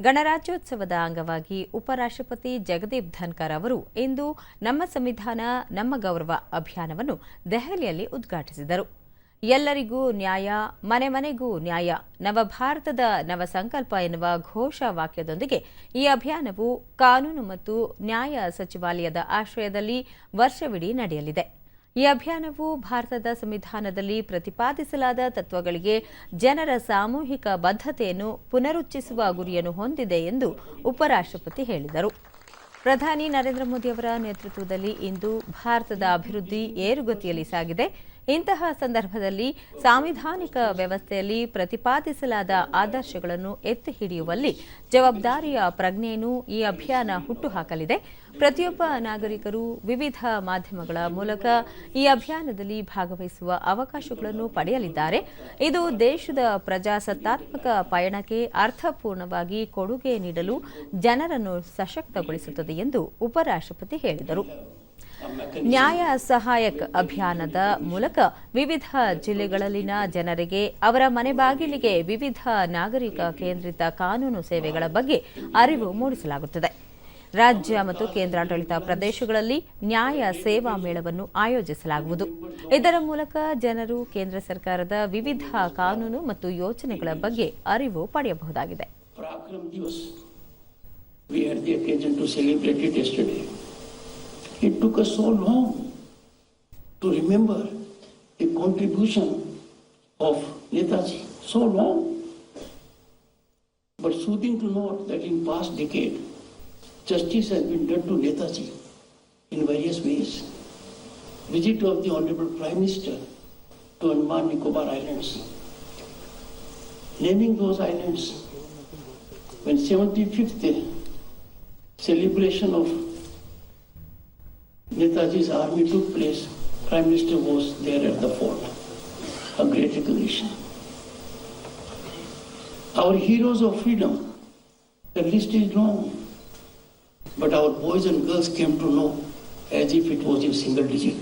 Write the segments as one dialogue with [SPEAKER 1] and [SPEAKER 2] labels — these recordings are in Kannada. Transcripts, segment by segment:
[SPEAKER 1] ಗಣರಾಜ್ಯೋತ್ಸವದ ಅಂಗವಾಗಿ ಉಪರಾಷ್ಟ್ರಪತಿ ಜಗದೀಪ್ ಧನ್ಕರ್ ಅವರು ಇಂದು ನಮ್ಮ ಸಂವಿಧಾನ, ನಮ್ಮ ಗೌರವ ಅಭಿಯಾನವನ್ನು ದೆಹಲಿಯಲ್ಲಿ ಉದ್ಘಾಟಿಸಿದರು. ಎಲ್ಲರಿಗೂ ನ್ಯಾಯ, ಮನೆ ಮನೆಗೂ ನ್ಯಾಯ, ನವಭಾರತದ ನವ ಸಂಕಲ್ಪ ಎನ್ನುವ ಘೋಷ ವಾಕ್ಯದೊಂದಿಗೆ ಈ ಅಭಿಯಾನವು ಕಾನೂನು ಮತ್ತು ನ್ಯಾಯ ಸಚಿವಾಲಯದ ಆಶ್ರಯದಲ್ಲಿ ವರ್ಷವಿಡೀ ನಡೆಯಲಿದೆ. ಈ ಅಭಿಯಾನವು ಭಾರತದ ಸಂವಿಧಾನದಲ್ಲಿ ಪ್ರತಿಪಾದಿಸಲಾದ ತತ್ವಗಳಿಗೆ ಜನರ ಸಾಮೂಹಿಕ ಬದ್ಧತೆಯನ್ನು ಪುನರುಚ್ಚಿಸುವ ಗುರಿಯನ್ನು ಹೊಂದಿದೆ ಎಂದು ಉಪರಾಷ್ಟ್ರಪತಿ ಹೇಳಿದರು. ಪ್ರಧಾನಿ ನರೇಂದ್ರ ಮೋದಿ ಅವರ ನೇತೃತ್ವದಲ್ಲಿ ಇಂದು ಭಾರತದ ಅಭಿವೃದ್ಧಿ ಏರುಗತಿಯಲ್ಲಿ ಸಾಗಿದೆ. ಇಂತಹ ಸಂದರ್ಭದಲ್ಲಿ ಸಾಂವಿಧಾನಿಕ ವ್ಯವಸ್ಥೆಯಲ್ಲಿ ಪ್ರತಿಪಾದಿಸಲಾದ ಆದರ್ಶಗಳನ್ನು ಎತ್ತಿ ಹಿಡಿಯುವಲ್ಲಿ ಜವಾಬ್ದಾರಿಯ ಪ್ರಜ್ಞೆಯನ್ನು ಈ ಅಭಿಯಾನ ಹುಟ್ಟುಹಾಕಲಿದೆ. ಪ್ರತಿಯೊಬ್ಬ ನಾಗರಿಕರು ವಿವಿಧ ಮಾಧ್ಯಮಗಳ ಮೂಲಕ ಈ ಅಭಿಯಾನದಲ್ಲಿ ಭಾಗವಹಿಸುವ ಅವಕಾಶಗಳನ್ನು ಪಡೆಯಲಿದ್ದಾರೆ. ಇದು ದೇಶದ ಪ್ರಜಾಸತ್ತಾತ್ಮಕ ಪಯಣಕ್ಕೆ ಅರ್ಥಪೂರ್ಣವಾಗಿ ಕೊಡುಗೆ ನೀಡಲು ಜನರನ್ನು ಸಶಕ್ತಗೊಳಿಸುತ್ತದೆ ಎಂದು ಉಪರಾಷ್ಟ್ರಪತಿ ಹೇಳಿದರು. ನ್ಯಾಯ ಸಹಾಯಕ್ ಅಭಿಯಾನದ ಮೂಲಕ ವಿವಿಧ ಜಿಲ್ಲೆಗಳಲ್ಲಿನ ಜನರಿಗೆ ಅವರ ಮನೆ ಬಾಗಿಲಿಗೆ ವಿವಿಧ ನಾಗರಿಕ ಕೇಂದ್ರಿತ ಕಾನೂನು ಸೇವೆಗಳ ಬಗ್ಗೆ ಅರಿವು ಮೂಡಿಸಲಾಗುತ್ತದೆ. ರಾಜ್ಯ ಮತ್ತು ಕೇಂದ್ರಾಡಳಿತ ಪ್ರದೇಶಗಳಲ್ಲಿ ನ್ಯಾಯ ಸೇವಾ ಮೇಳವನ್ನು ಆಯೋಜಿಸಲಾಗುವುದು. ಇದರ ಮೂಲಕ ಜನರು ಕೇಂದ್ರ ಸರ್ಕಾರದ ವಿವಿಧ ಕಾನೂನು ಮತ್ತು ಯೋಜನೆಗಳ ಬಗ್ಗೆ ಅರಿವು ಪಡೆಯಬಹುದಾಗಿದೆ.
[SPEAKER 2] It took us so long to remember the contribution of Netaji. So long. But soothing to note that in past decade, justice has been done to Netaji in various ways. Visit of the Honorable Prime Minister to Andaman Nicobar Islands. Naming those islands when 75th celebration of Netaji's army took place, Prime Minister was there at the fort. A great recognition. Our heroes of freedom, the list is long, but our boys and girls came to know as if it was in single digit.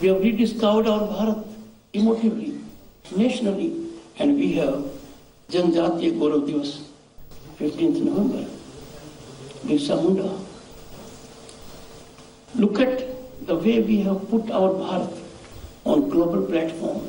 [SPEAKER 2] We have rediscovered our Bharat emotively, nationally, and we have Janjatiya Gaurav Divas, 15th November, Birsa Munda. Look at the way we have put our Bharat on global platform